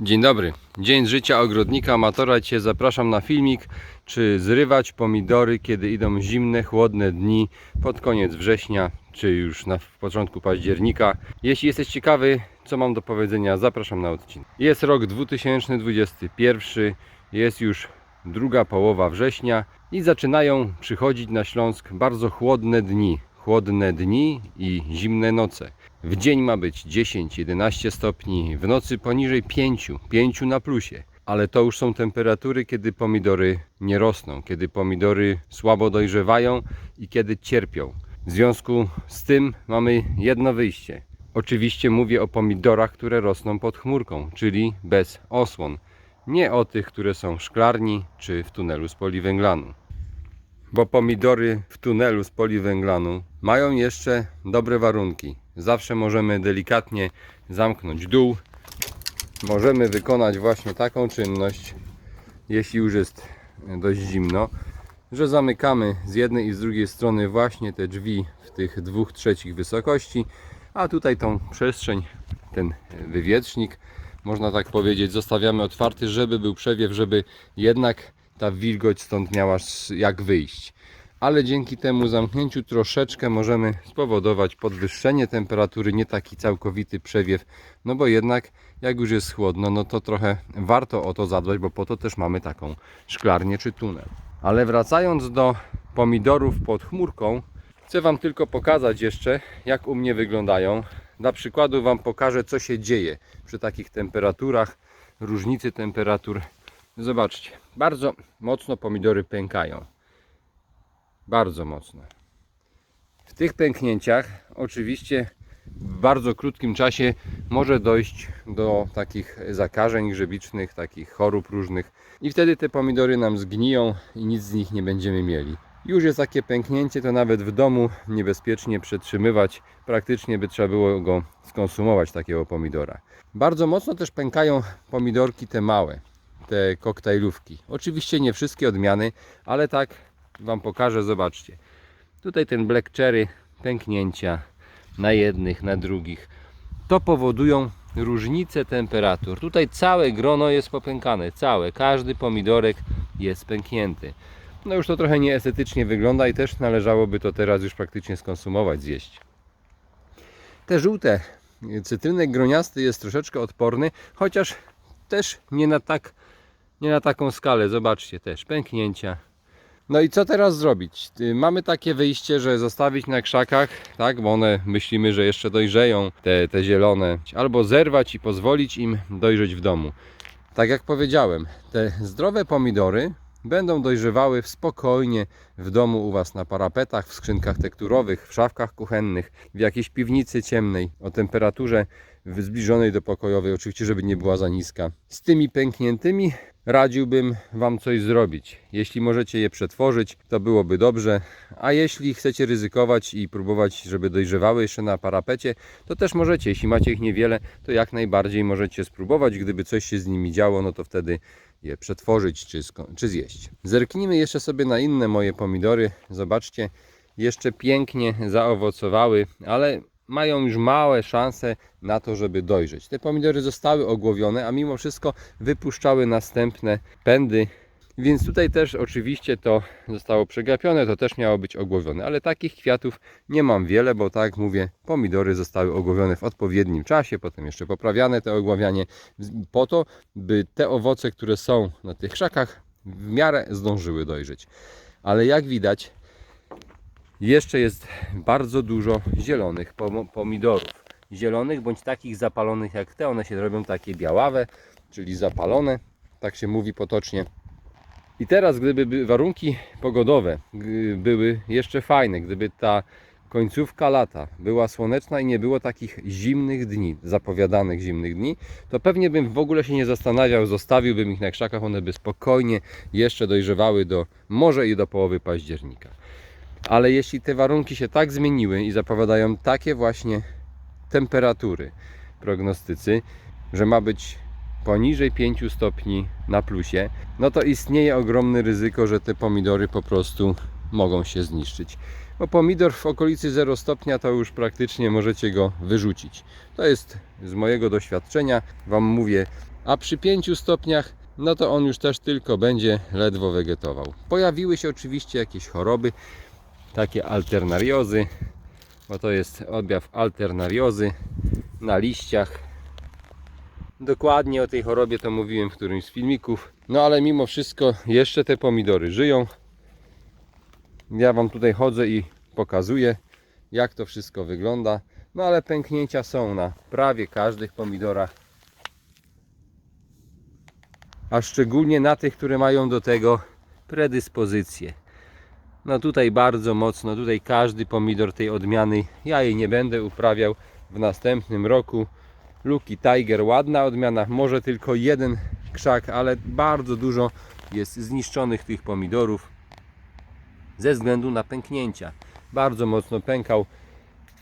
Dzień dobry. Dzień życia ogrodnika amatora. Dzisiaj zapraszam na filmik, czy zrywać pomidory, kiedy idą zimne, chłodne dni pod koniec września, czy już na początku października. Jeśli jesteś ciekawy, co mam do powiedzenia, zapraszam na odcinek. Jest rok 2021, jest już druga połowa września i zaczynają przychodzić na Śląsk bardzo chłodne dni. Chłodne dni i zimne noce. W dzień ma być 10-11 stopni, w nocy poniżej 5, 5 na plusie. Ale to już są temperatury, kiedy pomidory nie rosną, kiedy pomidory słabo dojrzewają i kiedy cierpią. W związku z tym mamy jedno wyjście. Oczywiście mówię o pomidorach, które rosną pod chmurką, czyli bez osłon. Nie o tych, które są w szklarni czy w tunelu z poliwęglanu bo pomidory w tunelu z poliwęglanu mają jeszcze dobre warunki. Zawsze możemy delikatnie zamknąć dół. Możemy wykonać właśnie taką czynność, jeśli już jest dość zimno, że zamykamy z jednej i z drugiej strony właśnie te drzwi w tych dwóch trzecich wysokości, a tutaj tą przestrzeń, ten wywietrznik, można tak powiedzieć, zostawiamy otwarty, żeby był przewiew, żeby jednak ta wilgoć stąd miała jak wyjść. Ale dzięki temu zamknięciu troszeczkę możemy spowodować podwyższenie temperatury, nie taki całkowity przewiew, no bo jednak jak już jest chłodno, no to trochę warto o to zadbać, bo po to też mamy taką szklarnię czy tunel. Ale wracając do pomidorów pod chmurką, chcę Wam tylko pokazać jeszcze, jak u mnie wyglądają. Dla przykładu Wam pokażę, co się dzieje przy takich temperaturach, różnicy temperatur. Zobaczcie, bardzo mocno pomidory pękają. Bardzo mocno. W tych pęknięciach oczywiście w bardzo krótkim czasie może dojść do takich zakażeń grzebicznych, takich chorób różnych i wtedy te pomidory nam zgniją i nic z nich nie będziemy mieli. Już jest takie pęknięcie, to nawet w domu niebezpiecznie przetrzymywać. Praktycznie by trzeba było go skonsumować, takiego pomidora. Bardzo mocno też pękają pomidorki te małe, te koktajlówki. Oczywiście nie wszystkie odmiany, ale tak Wam pokażę, zobaczcie. Tutaj ten black cherry, pęknięcia na jednych, na drugich. To powodują różnice temperatur. Tutaj całe grono jest popękane, całe, każdy pomidorek jest pęknięty. No już to trochę nieestetycznie wygląda i też należałoby to teraz już praktycznie skonsumować, zjeść. Te żółte, cytrynek groniasty jest troszeczkę odporny, chociaż też nie na tak, nie na taką skalę. Zobaczcie też, pęknięcia. No i co teraz zrobić? Y, Mamy takie wyjście, że zostawić na krzakach, tak, bo one myślimy, że jeszcze dojrzeją, te, te zielone, albo zerwać i pozwolić im dojrzeć w domu. Tak jak powiedziałem, te zdrowe pomidory będą dojrzewały w spokojnie w domu u Was na parapetach, w skrzynkach tekturowych, w szafkach kuchennych, w jakiejś piwnicy ciemnej o temperaturze zbliżonej do pokojowej, oczywiście, żeby nie była za niska. Z tymi pękniętymi radziłbym Wam coś zrobić. Jeśli możecie je przetworzyć, to byłoby dobrze, a jeśli chcecie ryzykować i próbować, żeby dojrzewały jeszcze na parapecie, to też możecie. Jeśli macie ich niewiele, to jak najbardziej możecie spróbować. Gdyby coś się z nimi działo, no to wtedy je przetworzyć czy, czy zjeść. Zerknijmy jeszcze sobie na inne moje pomidory. Zobaczcie, jeszcze pięknie zaowocowały, ale mają już małe szanse na to, żeby dojrzeć. Te pomidory zostały ogłowione, a mimo wszystko wypuszczały następne pędy. Więc tutaj też oczywiście to zostało przegapione, to też miało być ogłowione, ale takich kwiatów nie mam wiele, bo tak mówię, pomidory zostały ogłowione w odpowiednim czasie, potem jeszcze poprawiane te ogławianie, po to, by te owoce, które są na tych krzakach, w miarę zdążyły dojrzeć. Ale jak widać, jeszcze jest bardzo dużo zielonych pom- pomidorów. Zielonych bądź takich zapalonych jak te, one się robią takie białawe, czyli zapalone, tak się mówi potocznie. I teraz, gdyby by warunki pogodowe były jeszcze fajne, gdyby ta końcówka lata była słoneczna i nie było takich zimnych dni, zapowiadanych zimnych dni, to pewnie bym w ogóle się nie zastanawiał, zostawiłbym ich na krzakach, one by spokojnie jeszcze dojrzewały do może i do połowy października. Ale jeśli te warunki się tak zmieniły i zapowiadają takie właśnie temperatury prognostycy, że ma być poniżej 5 stopni na plusie, no to istnieje ogromne ryzyko, że te pomidory po prostu mogą się zniszczyć. Bo pomidor w okolicy 0 stopnia to już praktycznie możecie go wyrzucić. To jest z mojego doświadczenia, Wam mówię, a przy 5 stopniach no to on już też tylko będzie ledwo wegetował. Pojawiły się oczywiście jakieś choroby, takie alternariozy, bo to jest objaw alternariozy na liściach. Dokładnie o tej chorobie to mówiłem w którymś z filmików. No ale mimo wszystko jeszcze te pomidory żyją. Ja Wam tutaj chodzę i pokazuję jak to wszystko wygląda. No ale pęknięcia są na prawie każdych pomidorach. A szczególnie na tych, które mają do tego predyspozycje. No tutaj bardzo mocno, tutaj każdy pomidor tej odmiany, ja jej nie będę uprawiał w następnym roku. Lucky Tiger, ładna odmiana, może tylko jeden krzak, ale bardzo dużo jest zniszczonych tych pomidorów ze względu na pęknięcia. Bardzo mocno pękał,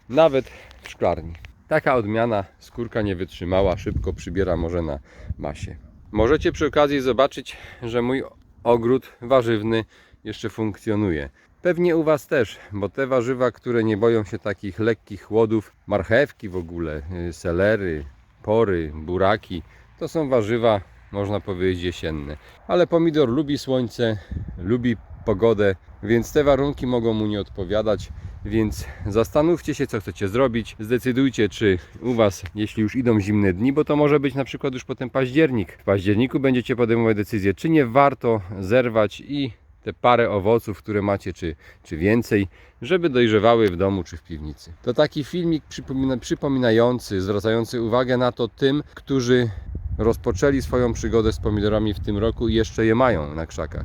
nawet w szklarni. Taka odmiana skórka nie wytrzymała, szybko przybiera może na masie. Możecie przy okazji zobaczyć, że mój ogród warzywny jeszcze funkcjonuje. Pewnie u Was też, bo te warzywa, które nie boją się takich lekkich chłodów, marchewki w ogóle, y, selery, pory, buraki, to są warzywa, można powiedzieć, jesienne. Ale pomidor lubi słońce, lubi pogodę, więc te warunki mogą mu nie odpowiadać. Więc zastanówcie się, co chcecie zrobić. Zdecydujcie, czy u Was, jeśli już idą zimne dni, bo to może być na przykład już potem październik. W październiku będziecie podejmować decyzję, czy nie warto zerwać i te parę owoców, które macie, czy, czy więcej, żeby dojrzewały w domu czy w piwnicy. To taki filmik przypomina, przypominający, zwracający uwagę na to tym, którzy rozpoczęli swoją przygodę z pomidorami w tym roku i jeszcze je mają na krzakach.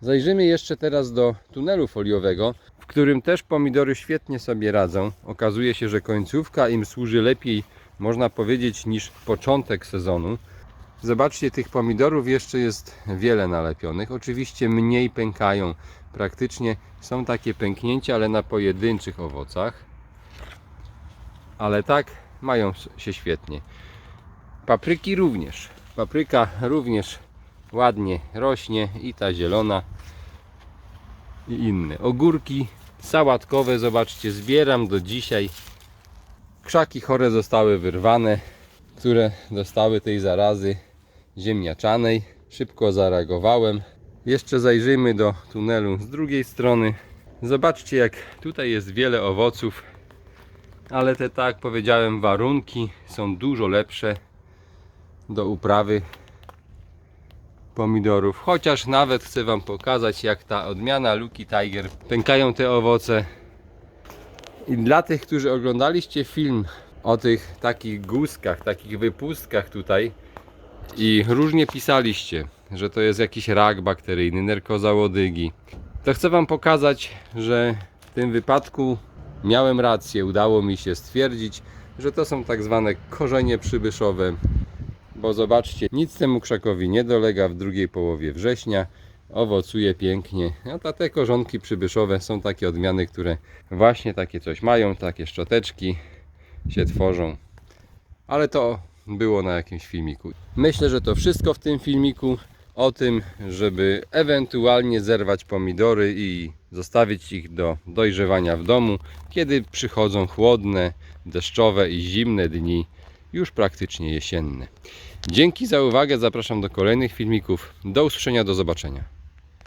Zajrzymy jeszcze teraz do tunelu foliowego, w którym też pomidory świetnie sobie radzą. Okazuje się, że końcówka im służy lepiej, można powiedzieć, niż początek sezonu. Zobaczcie, tych pomidorów jeszcze jest wiele nalepionych. Oczywiście mniej pękają. Praktycznie są takie pęknięcia, ale na pojedynczych owocach. Ale tak mają się świetnie. Papryki również. Papryka również ładnie rośnie i ta zielona i inne. Ogórki sałatkowe, zobaczcie, zbieram do dzisiaj. Krzaki chore zostały wyrwane, które dostały tej zarazy ziemniaczanej. Szybko zareagowałem. Jeszcze zajrzyjmy do tunelu z drugiej strony. Zobaczcie, jak tutaj jest wiele owoców, ale te, tak jak powiedziałem, warunki są dużo lepsze do uprawy pomidorów. Chociaż nawet chcę Wam pokazać, jak ta odmiana Lucky Tiger pękają te owoce. I dla tych, którzy oglądaliście film o tych takich guzkach, takich wypustkach tutaj i różnie pisaliście, że to jest jakiś rak bakteryjny, nerkoza łodygi, to chcę Wam pokazać, że w tym wypadku miałem rację. Udało mi się stwierdzić, że to są tak zwane korzenie przybyszowe, bo zobaczcie, nic temu krzakowi nie dolega w drugiej połowie września. Owocuje pięknie. To te korzonki przybyszowe są takie odmiany, które właśnie takie coś mają, takie szczoteczki się tworzą. Ale to było na jakimś filmiku. Myślę, że to wszystko w tym filmiku o tym, żeby ewentualnie zerwać pomidory i zostawić ich do dojrzewania w domu, kiedy przychodzą chłodne, deszczowe i zimne dni, już praktycznie jesienne. Dzięki za uwagę, zapraszam do kolejnych filmików. Do usłyszenia, do zobaczenia.